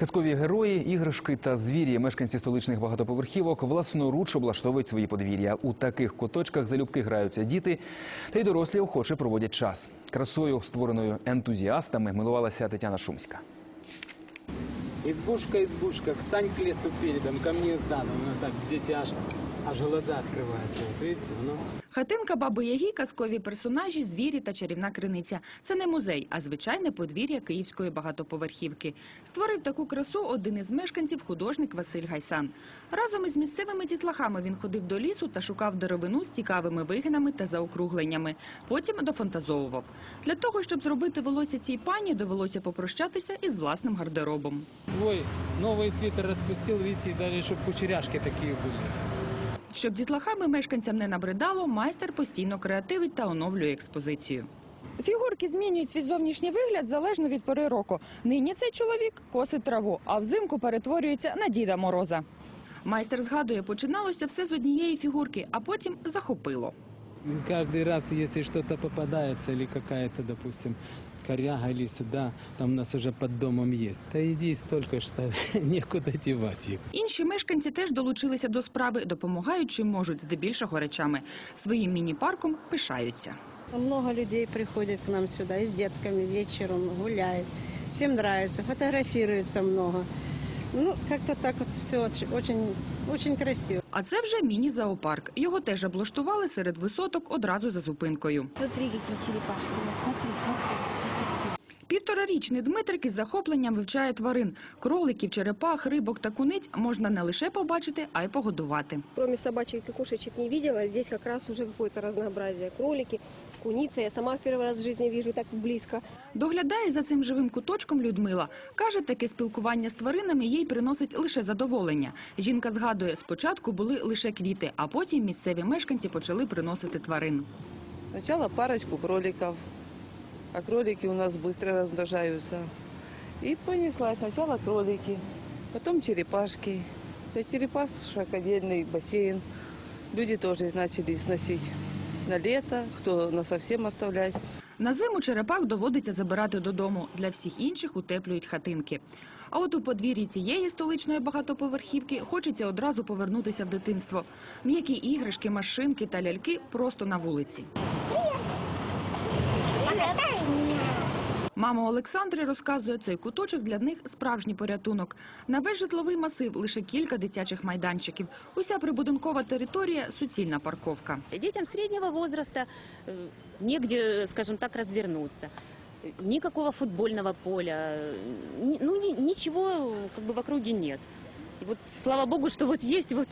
Казкові герої, іграшки та звірі мешканці столичних багатоповерхівок власноруч облаштовують свої подвір'я. У таких куточках залюбки граються діти, та й дорослі охоче проводять час. Красою, створеною ентузіастами, милувалася Тетяна Шумська. Избушка, избушка, встань к лесу передом, ко мне задом. Ну так, дети аж, аж глаза открываются. Вот видите, ну. Хатинка Баби Яги, казкові персонажі, звірі та чарівна криниця. Це не музей, а звичайне подвір'я київської багатоповерхівки. Створив таку красу один із мешканців, художник Василь Гайсан. Разом із місцевими дітлахами він ходив до лісу та шукав деревину з цікавими вигинами та заокругленнями. Потім дофантазовував. Для того, щоб зробити волосся цій пані, довелося попрощатися із власним гардеробом. Свой новый свитер распустил, видите, и даже чтобы кучеряшки такие были. Щоб дітлахами мешканцям не набридало, майстер постійно креативить та оновлює експозицію. Фігурки змінюють свій зовнішній вигляд залежно від пори року. Нині цей чоловік косить траву, а взимку перетворюється на Діда Мороза. Майстер згадує, починалося все з однієї фігурки, а потім захопило. Каждый раз, если что-то попадается, или какая-то, допустим, коряга или сюда, там у нас уже под домом есть. Да иди столько, что некуда девать их. Інші мешканці теж долучилися до справи, допомагають чим можуть, здебільшого речами. Своїм міні-парком пишаються. Много людей приходит к нам сюда и с детками вечером гуляет. Всем нравится, фотографируется много. Ну, как-то так вот все очень, очень красиво. А це вже міні-зоопарк. Його теж облаштували серед висоток одразу за зупинкою. Смотри, які черепашки. Смотри, смотри, смотри. Півторарічний Дмитрик із захопленням вивчає тварин. Кроликів, черепах, рибок та куниць можна не лише побачити, а й погодувати. Кроме собачек и кошечок не бачила, тут якраз вже уже какое-то разнообразие. Кролики, куница. Я сама в первый раз в жизни вижу так близко. Доглядає за цим живим куточком Людмила. Каже, таке спілкування з тваринами їй приносить лише задоволення. Жінка згадує, спочатку були лише квіти, а потім місцеві мешканці почали приносити тварин. Сначала парочку кроликов, а кролики у нас быстро размножаются. И понеслась сначала кролики, потом черепашки. Для черепашек отдельный бассейн. Люди тоже начали сносить на літо, хто на зовсім оставлять. На зиму черепах доводиться забирати додому. Для всіх інших утеплюють хатинки. А от у подвір'ї цієї столичної багатоповерхівки хочеться одразу повернутися в дитинство. М'які іграшки, машинки та ляльки просто на вулиці. Мама Олександри розказує, цей куточок для них справжній порятунок. На весь житловий масив лише кілька дитячих майданчиків. Уся прибудинкова територія суцільна парковка. Детям среднего возраста э, негде, скажем так, развернуться. Никакого футбольного поля, э, ни- ну ни- ничего как бы в округе нет. И вот слава богу, что вот есть вот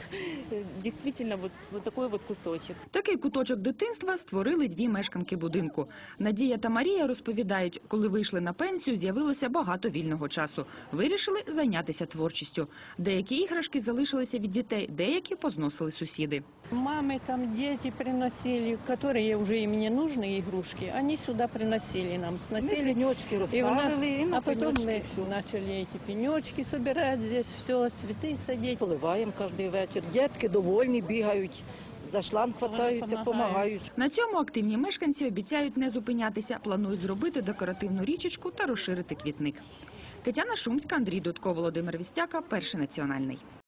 э, действительно вот, вот такой вот кусочек. Такий куточок дитинства створили дві мешканки будинку. Надія та Марія розповідають, коли вийшли на пенсію, з'явилося багато вільного часу. Вирішили зайнятися творчістю. Деякі іграшки залишилися від дітей, деякі позносили сусіди. Мамы там дети приносили, которые уже им не нужны игрушки, они сюда приносили нам, Ми сносили. пенечки И у нас- розставили, і на а потом пенечки мы все. начали эти пенечки собирать здесь, все, цветы сидять, Поливаємо кожен вечір. Дітки довольні, бігають, за шланг хватаються, допомагають. На цьому активні мешканці обіцяють не зупинятися. Планують зробити декоративну річечку та розширити квітник. Тетяна Шумська, Андрій Дудко, Володимир Вістяка, перший національний.